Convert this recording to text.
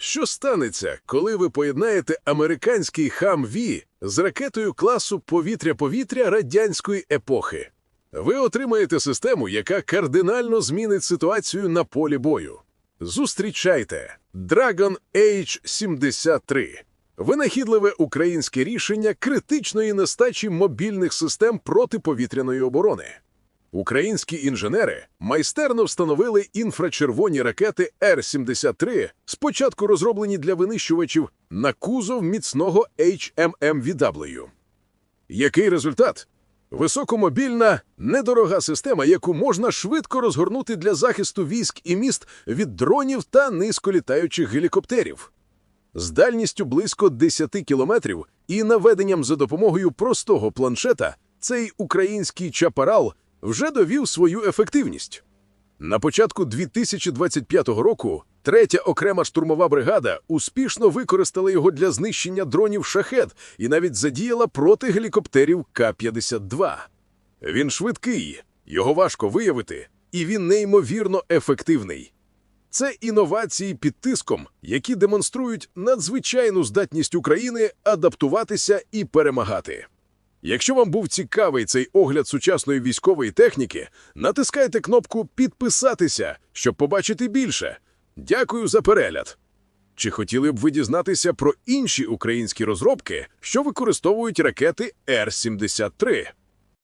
Що станеться, коли ви поєднаєте американський Хам-Ві з ракетою класу повітря-повітря радянської епохи? Ви отримаєте систему, яка кардинально змінить ситуацію на полі бою. Зустрічайте Dragon H-73 – винахідливе українське рішення критичної нестачі мобільних систем протиповітряної оборони. Українські інженери майстерно встановили інфрачервоні ракети Р-73, спочатку розроблені для винищувачів на кузов міцного HMMVW. Який результат? Високомобільна, недорога система, яку можна швидко розгорнути для захисту військ і міст від дронів та низьколітаючих гелікоптерів. З дальністю близько 10 кілометрів і наведенням за допомогою простого планшета цей український чапарал вже довів свою ефективність. На початку 2025 року третя окрема штурмова бригада успішно використала його для знищення дронів шахет і навіть задіяла проти гелікоптерів К-52. Він швидкий, його важко виявити, і він неймовірно ефективний. Це інновації під тиском, які демонструють надзвичайну здатність України адаптуватися і перемагати. Якщо вам був цікавий цей огляд сучасної військової техніки, натискайте кнопку Підписатися, щоб побачити більше. Дякую за перегляд. Чи хотіли б ви дізнатися про інші українські розробки, що використовують ракети Р-73?